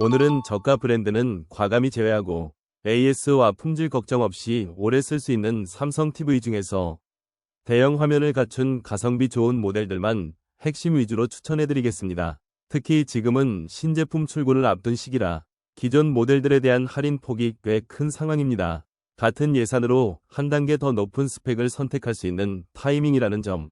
오늘은 저가 브랜드는 과감히 제외하고 AS와 품질 걱정 없이 오래 쓸 수 있는 삼성 TV 중에서 대형 화면을 갖춘 가성비 좋은 모델들만 핵심 위주로 추천해드리겠습니다. 특히 지금은 신제품 출고를 앞둔 시기라 기존 모델들에 대한 할인 폭이 꽤 큰 상황입니다. 같은 예산으로 한 단계 더 높은 스펙을 선택할 수 있는 타이밍이라는 점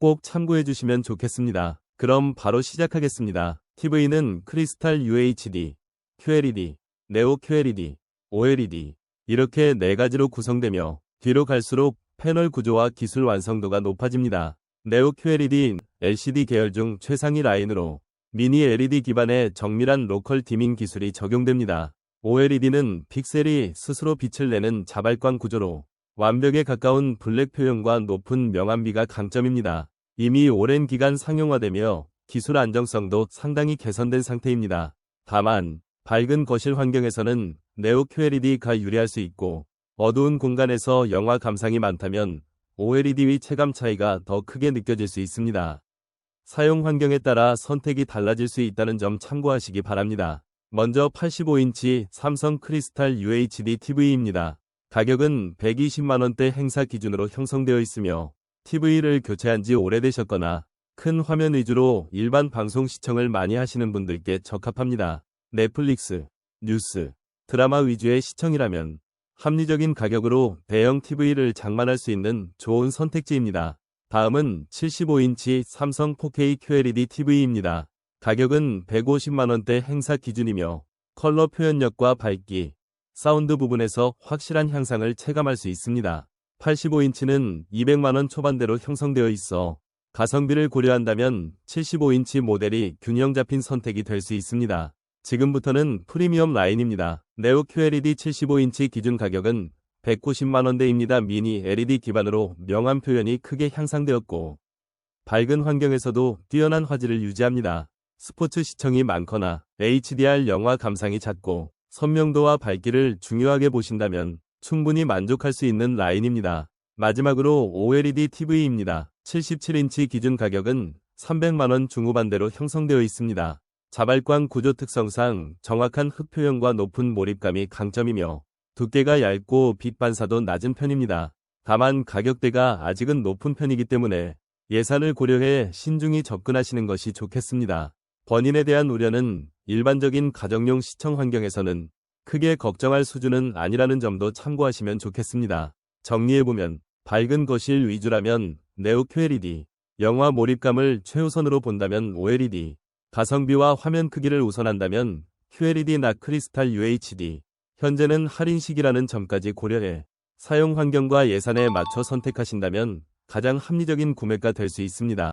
꼭 참고해 주시면 좋겠습니다. 그럼 바로 시작하겠습니다. TV는 크리스탈 UHD, QLED, 네오 QLED, OLED 이렇게 네 가지로 구성되며 뒤로 갈수록 패널 구조와 기술 완성도가 높아집니다. 네오 QLED LCD 계열 중 최상위 라인으로 미니 LED 기반의 정밀한 로컬 디밍 기술이 적용됩니다. OLED는 픽셀이 스스로 빛을 내는 자발광 구조로 완벽에 가까운 블랙 표현과 높은 명암비가 강점입니다. 이미 오랜 기간 상용화되며 기술 안정성도 상당히 개선된 상태입니다. 다만 밝은 거실 환경에서는 네오 QLED가 유리할 수 있고 어두운 공간에서 영화 감상이 많다면 OLED의 체감 차이가 더 크게 느껴질 수 있습니다. 사용 환경에 따라 선택이 달라질 수 있다는 점 참고하시기 바랍니다. 먼저 85인치 삼성 크리스탈 UHD TV입니다. 가격은 120만원대 행사 기준으로 형성되어 있으며 TV를 교체한 지 오래되셨거나 큰 화면 위주로 일반 방송 시청을 많이 하시는 분들께 적합합니다. 넷플릭스, 뉴스, 드라마 위주의 시청이라면 합리적인 가격으로 대형 TV를 장만할 수 있는 좋은 선택지입니다. 다음은 75인치 삼성 4K QLED TV입니다. 가격은 150만원대 행사 기준이며 컬러 표현력과 밝기, 사운드 부분에서 확실한 향상을 체감할 수 있습니다. 85인치는 200만원 초반대로 형성되어 있어 가성비를 고려한다면 75인치 모델이 균형 잡힌 선택이 될 수 있습니다. 지금부터는 프리미엄 라인입니다. 네오 QLED 75인치 기준 가격은 190만원대입니다. 미니 LED 기반으로 명암 표현이 크게 향상되었고 밝은 환경에서도 뛰어난 화질을 유지합니다. 스포츠 시청이 많거나 HDR 영화 감상이 잦고 선명도와 밝기를 중요하게 보신다면 충분히 만족할 수 있는 라인입니다. 마지막으로 OLED TV입니다. 77인치 기준 가격은 300만원 중후반대로 형성되어 있습니다. 자발광 구조 특성상 정확한 흑 표현과 높은 몰입감이 강점이며 두께가 얇고 빛 반사도 낮은 편입니다. 다만 가격대가 아직은 높은 편이기 때문에 예산을 고려해 신중히 접근하시는 것이 좋겠습니다. 번인에 대한 우려는 일반적인 가정용 시청 환경에서는 크게 걱정할 수준은 아니라는 점도 참고하시면 좋겠습니다. 정리해보면 밝은 거실 위주라면 네오 QLED, 영화 몰입감을 최우선으로 본다면 OLED, 가성비와 화면 크기를 우선한다면 QLED나 크리스탈 UHD, 현재는 할인 시기라는 점까지 고려해 사용 환경과 예산에 맞춰 선택하신다면 가장 합리적인 구매가 될 수 있습니다.